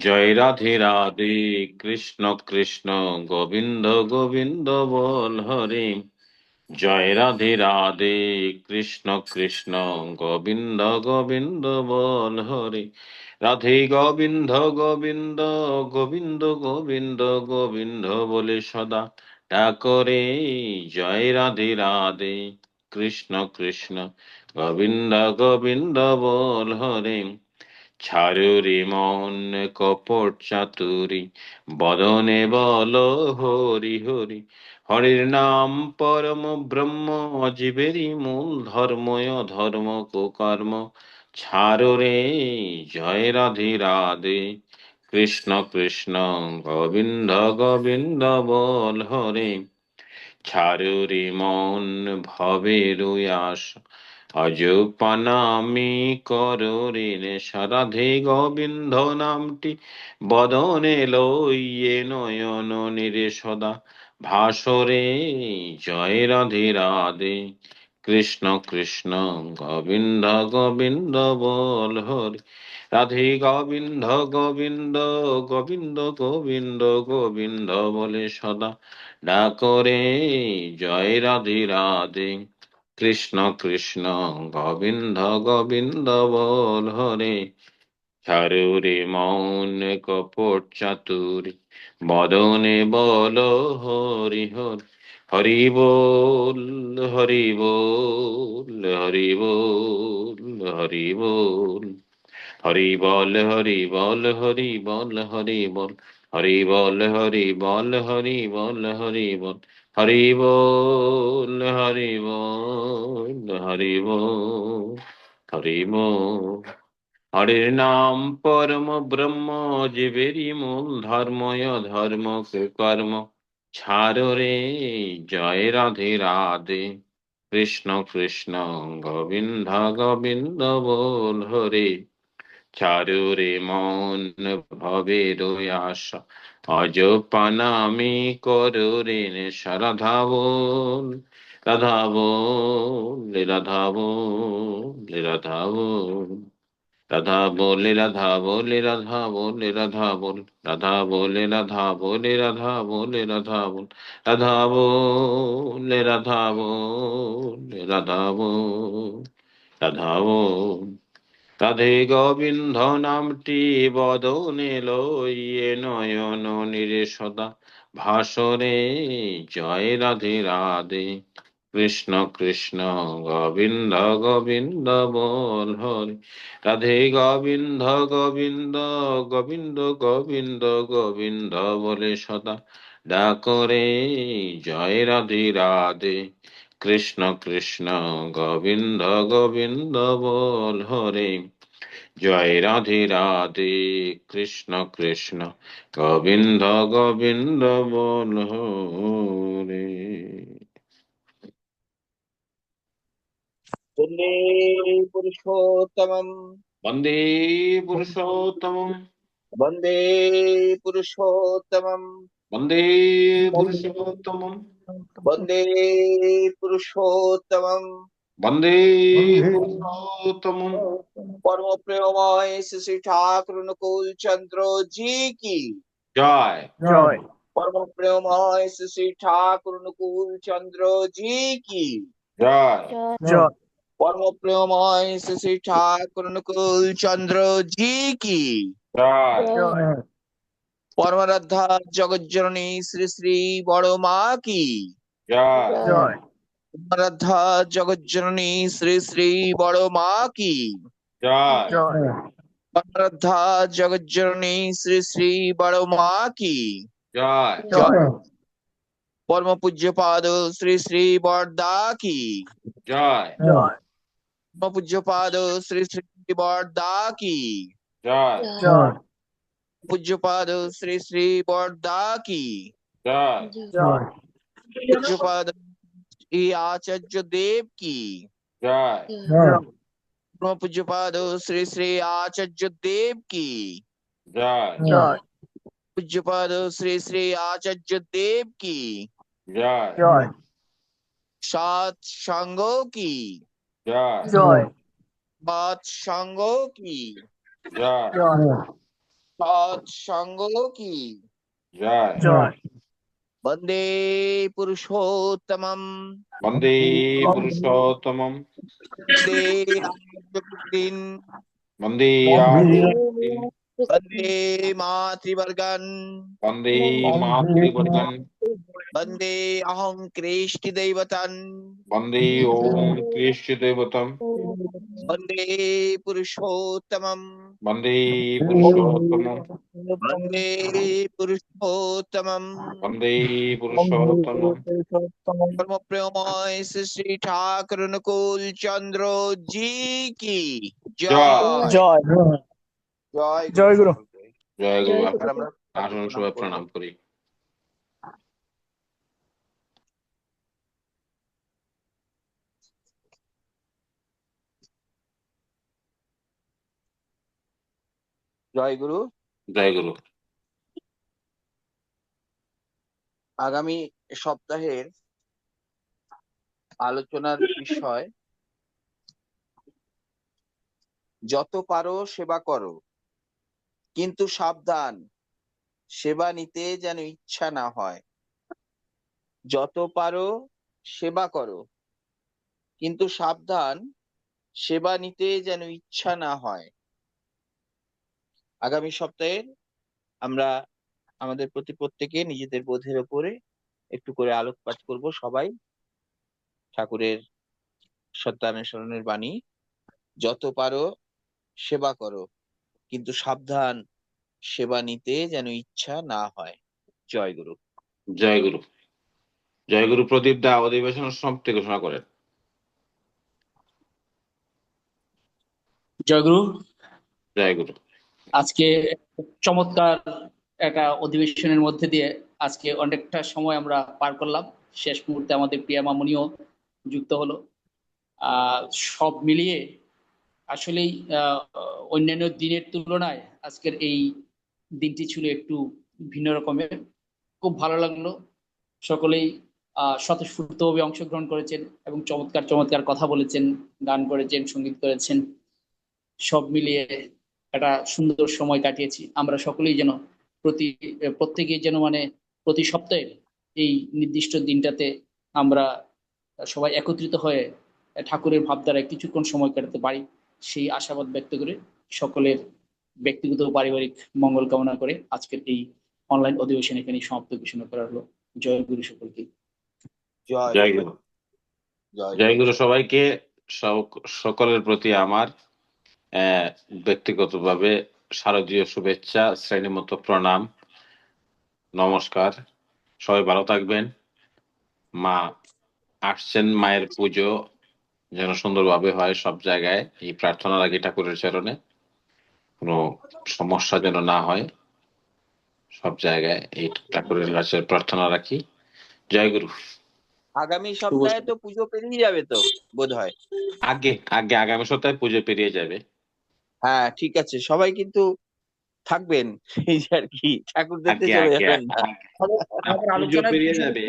জয় রাধে রাধে, কৃষ্ণ কৃষ্ণ, গোবিন্দ গোবিন্দ বল হরে। জয় রাধে রাধে, কৃষ্ণ কৃষ্ণ, গোবিন্দ গোবিন্দ বল হরে। রাধে গোবিন্দ গোবিন্দ গোবিন্দ গোবিন্দ গোবিন্দ বলে সদা ডাকরে। জয় রাধে রাধে, কৃষ্ণ কৃষ্ণ, গোবিন্দ গোবিন্দ বল হরে। ছাড়ো রে মন কপট চাতুরি, বদনে বল হরি হরি। হরির নাম পরম ব্রহ্ম, জীবেরই মূল ধর্ময় ধর্ম কর্ম ছাড়ো রে জয় রাধে রাধে। কৃষ্ণ কৃষ্ণ গোবিন্দ গোবিন্দ বল হরে। ছাড়ো রে মন ভবের আশা আজ পানামি করো রে সারাধে গোবিন্দ নামটি বদনে লইয়ে নয়ন নিরে সদা। ভাসরে জয় রাধে রাধে। কৃষ্ণ কৃষ্ণ গোবিন্দ গোবিন্দ বল হরে। রাধে গোবিন্দ গোবিন্দ গোবিন্দ গোবিন্দ গোবিন্দ বলে সদা। ডাকরে জয় রাধে রাধে। কৃষ্ণ কৃষ্ণ গোবিন্দ গোবিন্দ বল হরে। চারুরে মৌন কপট চাতুরি, বদনে বল হরি হরি। হরি বল হরি বল হরি বল হরি বল। হরি বল হরি বল হরি বল হরি বল। হরি বল হরি বল হরি বল হরি বল হরি বল হরি বল হরি বল, হরি হরির নাম পরম ব্রহ্ম, জীবেরই মূল ধর্ময় ধর্ম কর্ম। ছাড়ো রে জয় রাধে রাধে, কৃষ্ণ কৃষ্ণ, গোবিন্দ গোবিন্দ বল হরে। চারু রে মন ভবের আশা অজ পানামি করো রে রাধা বল রাধা বল রাধা বল রাধা বল রাধা বলে রাধা বলে রাধা বলে রাধা বল রাধা বলে রাধা বলে রাধা বলে রাধা বল রাধা বলে রাধা বলে রাধে গোবিন্দ নামটি বদনে লইয়ে নয়ন নিরে সদা ভাসরে জয় রাধে রাধে। কৃষ্ণ কৃষ্ণ গোবিন্দ গোবিন্দ বল হরে। রাধে গোবিন্দ গোবিন্দ গোবিন্দ গোবিন্দ গোবিন্দ বলে সদা ডাকরে, জয় রাধে রাধে। কৃষ্ণ কৃষ্ণ গোবিন্দ গোবিন্দ বল হরে। জয় রাধে রাধে কৃষ্ণ কৃষ্ণ গোবিন্দ গোবিন্দ বল হরে। বন্দে পুরুষোত্তমম। বন্দে পুরুষোত্তমম। বন্দে পুরুষোত্তমম। বন্দে পুরুষোত্তমম। वंदे पुरुषोत्तम वंदे पुरुषोत्तम परम प्रेममय श्री ठाकुर नकुल चंद्रो जी की। जय। जय। परम प्रेममय श्री ठाकुर नकुल चंद्रो जी की। जय। जय। परम प्रेममय श्री ठाकुर नकुल चंद्रो जी की। जय। जय। পরমারাধ্যা জগজ্জননী শ্রী শ্রী বড় মা কি জয় জয় পরমারাধ্যা জগজ্জননী শ্রী শ্রী বড় মা কি জয় জয় পরমারাধ্যা জগজ্জননী শ্রী শ্রী বড় মা কি জয় জয় পরম পূজ্য পাদ শ্রী শ্রী বরদা কি জয় জয় পরম পূজ্য পাদ শ্রী শ্রী বরদা কি জয় पूज्य पाद श्री श्री बौद्धा की पूज्यपाद श्री आचार्य देव की पूज्य पाद श्री श्री आचार्य देव की पूज्य पाद श्री श्री आचार्य देव की सात संगो की बात संगो की সৎসঙ্গ কি জয় জয় বন্দে পুরুষোত্তমম বন্দে পুরুষোত্তমম বন্দে বন্দে বন্দে আদিন, বন্দে মাতৃবর্গন বন্দে মাতৃবর্গন বন্দে অহং কৃষ্টি দৈবতন বন্দে ওম কৃষ্ণ দেবতম বন্দে পুরুষোত্তমম বন্দে পুরুষোত্তমম বন্দে পুরুষোত্তমম বন্দে পুরুষোত্তমম ধর্মপ্রেমময় শ্রী শ্রী ঠাকুর অনুকূল চন্দ্র জি কি জয়। গুরু। জয় গুরু। আসুন সবাই প্রণাম করি। জয় গুরু। জয় গুরু। আগামী সপ্তাহের আলোচনার বিষয় যত পারো সেবা করো। কিন্তু সাবধান, সেবা নিতে যেন ইচ্ছা না হয়। যত পারো সেবা করো, কিন্তু সাবধান, সেবা নিতে যেন ইচ্ছা না হয়। আগামী সপ্তাহে আমরা আমাদের প্রতি প্রত্যেকে নিজেদের বোধের ওপরে একটু করে আলোকপাত করব সবাই। ঠাকুরের সত্যানুসরণের বাণী, যত পারো সেবা করো। কিন্তু সাবধান সেবা নিতে যেন ইচ্ছা না হয়। জয় গুরু। জয় গুরু। জয় গুরু প্রদীপ দা অধিবেশন সমাপ্তি ঘোষণা করেন। জয়গুরু জয় গুরু। আজকে চমৎকার একটা অধিবেশনের মধ্যে দিয়ে আজকে অনেকটা সময় আমরা পার করলাম। শেষ মুহূর্তে আমাদের প্রিয়া মামনিও যুক্ত হলো। আহ সব মিলিয়ে আসলেই অন্যান্য দিনের তুলনায় আজকের এই দিনটি ছিল একটু ভিন্ন রকমের। খুব ভালো লাগল। সকলেই স্বতঃস্ফূর্তভাবে অংশগ্রহণ করেছেন এবং চমৎকার চমৎকার কথা বলেছেন, গান করেছেন, সংগীত করেছেন। সব মিলিয়ে একটা সুন্দর সময় কাটিয়েছি। আমরা সকলেই যেন প্রতি, প্রত্যেকেই যেন মানে প্রতি সপ্তাহে এই নির্দিষ্ট দিনটাতে আমরা সবাই একত্রিত হয়ে ঠাকুরের ভাবধারায় কিছুক্ষণ সময় কাটাতে পারি। সেই আশাবাদ ব্যক্ত করে সকলের ব্যক্তিগত ও পারিবারিক মঙ্গল কামনা করে আজকের এই অনলাইন অধিবেশন এখানে সমাপ্ত ঘোষণা করা হলো। জয় গুরু সকলকে। জয়। জয় গুরু। জয় গুরু সবাইকে। সক- সকলের প্রতি আমার আহ, ব্যক্তিগতভাবে শারদীয় শুভেচ্ছা শ্রেণীমতো প্রণাম নমস্কার। সবাই ভালো থাকবেন। মা আসছেন মায়ের পুজো। যেন সুন্দরভাবে হয় সব জায়গায়। এই প্রার্থনা রাখি ঠাকুরের চরণে কোনো সমস্যা যেন না হয় সব জায়গায় এই ঠাকুরের কাছে প্রার্থনা রাখি। জয় গুরু। আগামী সপ্তাহে তো পুজো পেরিয়ে যাবে তো বোধ হয় আগে আগে আগামী সপ্তাহে পুজো পেরিয়ে যাবে। হ্যাঁ ঠিক আছে। সবাই কিন্তু থাকবেন। এই যে আর কি ঠাকুর দেখতে চলে যাবেন পুজো পেরিয়ে যাবে।